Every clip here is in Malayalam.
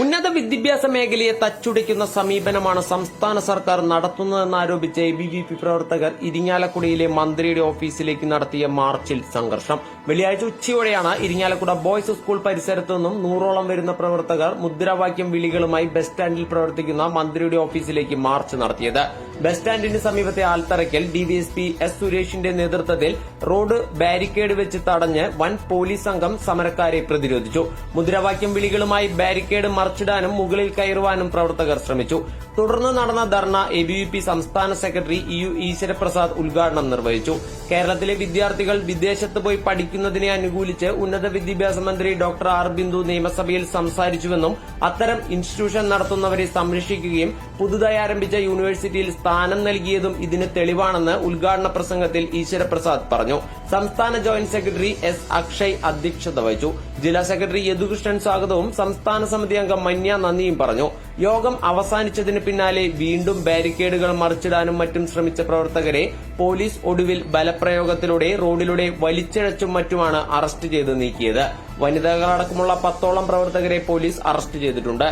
ഉന്നത വിദ്യാഭ്യാസ മേഖലയെ തച്ചുടയ്ക്കുന്ന സമീപനമാണ് സംസ്ഥാന സർക്കാർ നടത്തുന്നതെന്നാരോപിച്ച് എ ബി വി പി പ്രവർത്തകർ ഇരിങ്ങാലക്കുടയിലെ മന്ത്രിയുടെ ഓഫീസിലേക്ക് നടത്തിയ മാർച്ചിൽ സംഘർഷം. വെള്ളിയാഴ്ച ഉച്ചയോടെയാണ് ഇരിങ്ങാലക്കുട ബോയ്സ് സ്കൂൾ പരിസരത്തു നിന്നും നൂറോളം വരുന്ന പ്രവർത്തകർ മുദ്രാവാക്യം വിളികളുമായി ബസ് സ്റ്റാൻഡിൽ പ്രവർത്തിക്കുന്ന മന്ത്രിയുടെ ഓഫീസിലേക്ക് മാർച്ച് നടത്തിയത്. ബസ് സ്റ്റാൻഡിന് സമീപത്തെ ആൽത്തറയ്ക്കൽ ഡിവിഎസ്പി എസ് സുരേഷിന്റെ നേതൃത്വത്തിൽ റോഡ് ബാരിക്കേഡ് വെച്ച് തടഞ്ഞ് വൻ പോലീസ് സംഘം സമരക്കാരെ പ്രതിരോധിച്ചു. മുദ്രാവാക്യം വിളികളുമായി ബാരിക്കേഡ് മറിച്ചിടാനും മുകളിൽ കയറുവാനും പ്രവർത്തകർ ശ്രമിച്ചു. തുടർന്ന് നടന്ന ധർണ എ സംസ്ഥാന സെക്രട്ടറി ഇ യു ഈശ്വരപ്രസാദ് ഉദ്ഘാടനം നിർവഹിച്ചു. കേരളത്തിലെ വിദ്യാർത്ഥികൾ വിദേശത്ത് പോയി പഠിക്കുന്നതിനെ അനുകൂലിച്ച് ഉന്നത വിദ്യാഭ്യാസ മന്ത്രി ഡോക്ടർ ആർ ബിന്ദു നിയമസഭയിൽ സംസാരിച്ചുവെന്നും അത്തരം ഇൻസ്റ്റിറ്റ്യൂഷൻ നടത്തുന്നവരെ സംരക്ഷിക്കുകയും പുതുതായി ആരംഭിച്ച യൂണിവേഴ്സിറ്റിയിൽ സ്ഥാനം നൽകിയതും ഇതിന് തെളിവാണെന്ന് ഉദ്ഘാടന പ്രസംഗത്തിൽ ഈശ്വരപ്രസാദ് പറഞ്ഞു. സംസ്ഥാന ജോയിന്റ് സെക്രട്ടറി എസ് അക്ഷയ് അധ്യക്ഷത വഹിച്ചു. ജില്ലാ സെക്രട്ടറി യദുകൃഷ്ണൻ സ്വാഗതവും സംസ്ഥാന സമിതി അംഗം മന്യ നന്ദിയും പറഞ്ഞു. യോഗം അവസാനിച്ചതിന് പിന്നാലെ വീണ്ടും ബാരിക്കേഡുകൾ മറിച്ചിടാനും മറ്റും ശ്രമിച്ച പ്രവർത്തകരെ പോലീസ് ഒടുവിൽ ബലപ്രയോഗത്തിലൂടെ റോഡിലൂടെ വലിച്ചിഴച്ചും മറ്റുമാണ് അറസ്റ്റ് ചെയ്ത് നീക്കിയത്. വനിതകളടക്കമുള്ള പത്തോളം പ്രവർത്തകരെ പോലീസ് അറസ്റ്റ് ചെയ്തിട്ടുണ്ട്.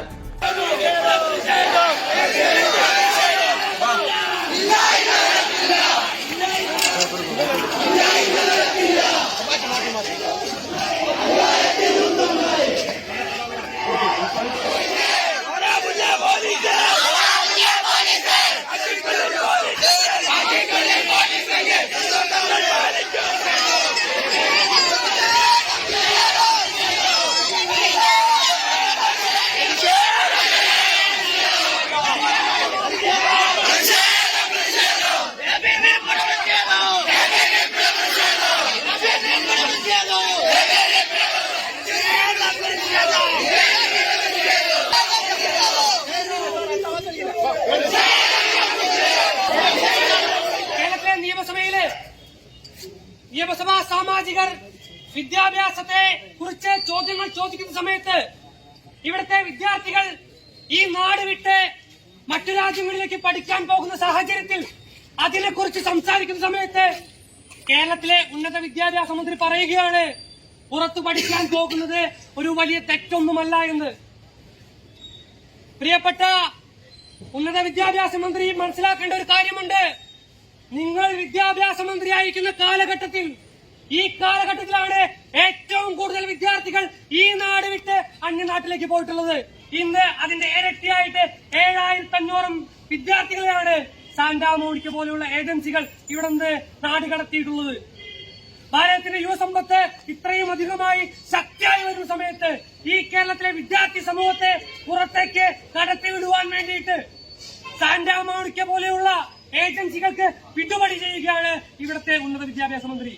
നിയമസഭാ സാമാജികർ വിദ്യാഭ്യാസത്തെ കുറിച്ച് ചോദ്യങ്ങൾ ചോദിക്കുന്ന സമയത്ത് ഇവിടുത്തെ വിദ്യാർത്ഥികൾ ഈ നാട് വിട്ട് മറ്റു രാജ്യങ്ങളിലേക്ക് പഠിക്കാൻ പോകുന്ന സാഹചര്യത്തിൽ അതിനെ കുറിച്ച് സംസാരിക്കുന്ന സമയത്ത് കേരളത്തിലെ ഉന്നത വിദ്യാഭ്യാസ മന്ത്രി പറയുകയാണ് പുറത്തു പഠിക്കാൻ പോകുന്നത് ഒരു വലിയ തെറ്റൊന്നുമല്ല എന്ന്. പ്രിയപ്പെട്ട ഉന്നത വിദ്യാഭ്യാസ മന്ത്രി മനസ്സിലാക്കേണ്ട ഒരു കാര്യമുണ്ട്. നിങ്ങൾ വിദ്യാഭ്യാസ മന്ത്രിയായിരിക്കുന്ന കാലഘട്ടത്തിൽ ഈ കാലഘട്ടത്തിലാണ് ഏറ്റവും കൂടുതൽ വിദ്യാർത്ഥികൾ ഈ നാട് വിട്ട് അന്യനാട്ടിലേക്ക് പോയിട്ടുള്ളത്. ഇന്ന് അതിന്റെ ഇരട്ടിയായിട്ട് ഏഴായിരത്തി അഞ്ഞൂറും വിദ്യാർത്ഥികളെയാണ് സാന്റാമോണിക്ക് പോലെയുള്ള ഏജൻസികൾ ഇവിടെ നാട് കടത്തിയിട്ടുള്ളത്. ഭാരതത്തിന്റെ യുവസമ്പത്ത് ഇത്രയും അധികമായി ശക്തിയായി വരുന്ന സമയത്ത് ഈ കേരളത്തിലെ വിദ്യാർത്ഥി സമൂഹത്തെ പുറത്തേക്ക് കടത്തിവിടുവാൻ വേണ്ടിയിട്ട് സാന്റാമോണിക്ക പോലെയുള്ള ഏജൻസികൾക്ക് പിടുപടി ചെയ്യുകയാണ് ഇവിടുത്തെ ഉന്നത വിദ്യാഭ്യാസ മന്ത്രി.